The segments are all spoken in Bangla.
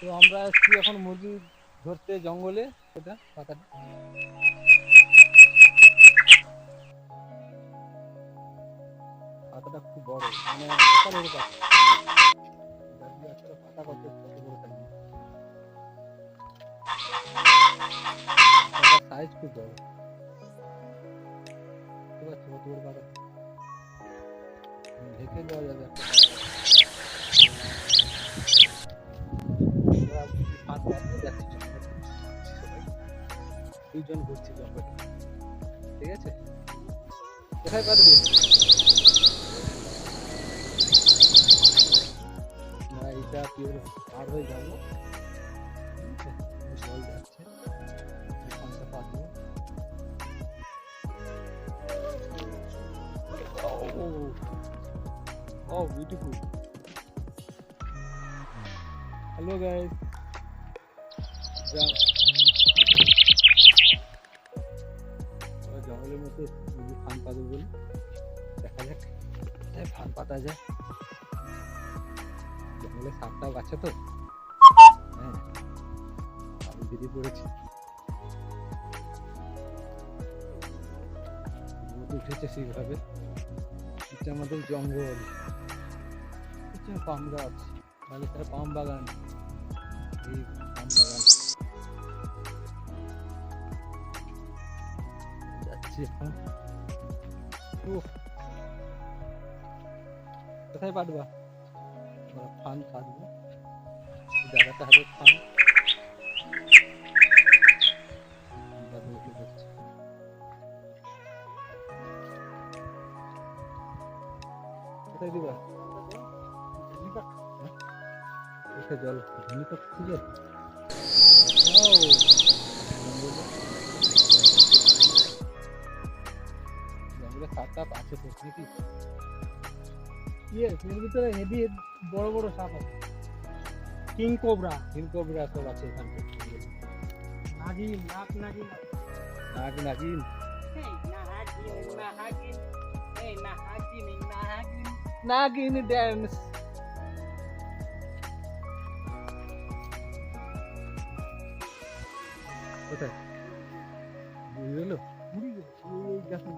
তো আমরা এসছি এখন মুরগি ধরতে জঙ্গলে। সেটা পাতাটা পাতাটা খুব বড় মানে বিশাল বড় পাতা বড়। পাতা ঢেকে দেওয়া যাবে একটা। দুজন ঘুরছি জঙ্গলে ঠিক আছে? কোথায় পাতবো না এটা পিওর পার হয়ে যাব। ঠিক আছে? জল যাচ্ছে। এখানটা পাতবো ও বিউটিফুল হ্যালো গাইস জঙ্গলের মধ্যে যদি ফান পাতা বলি, দেখা যাক কোথায় ফান পাতা যায়। জঙ্গলে সাপটাও গাছে তো? হ্যাঁ আমি বেরিয়ে পড়েছি। উঠেছে সেইভাবে। এটা আমাদের জঙ্গল। পাম গাছ। তাহলে তার পাম বাগান। এই যাচ্ছি এখন উফ। কোথায় পাঠবা আমরা ফান পাতবো এই জায়গাটা হবে ফান আমরা দৌড়ে যাচ্ছি। কোথায় দিবা কোথায় জল ভূমিকম্প আছে তো নাকি ইয়ে এর ভিতরে হেভি বড় বড় সাপ আছে। কিং কোবরা হিমকবরা সব আছে এখানে। নাগিন নাক নাগিন। নাগ নাগিন। নাগিন ড্যান্স কোথায়? বুঝে গেল মুড়ি গেছে এই গাছের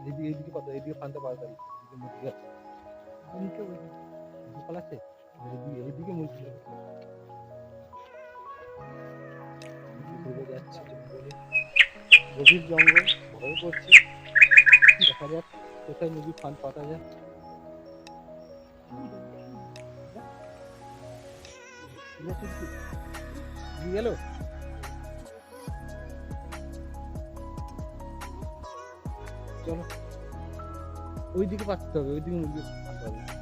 এদিকে এইদিকে কত? এইদিকে ফানতে পারবে এদিকে মুরগি আছে। মুড়িকে বলি। সকাল আছে এইদিকে এইদিকে মুরগি ঘুরে যাচ্ছে জঙ্গলে গভীর জঙ্গল ভয় করছে। দেখা যাক কোথায় মুরগি ফান পাতা যায়। গেল চলো। ওইদিকে পাততে হবে ওইদিকে মুরগি ফান পাবে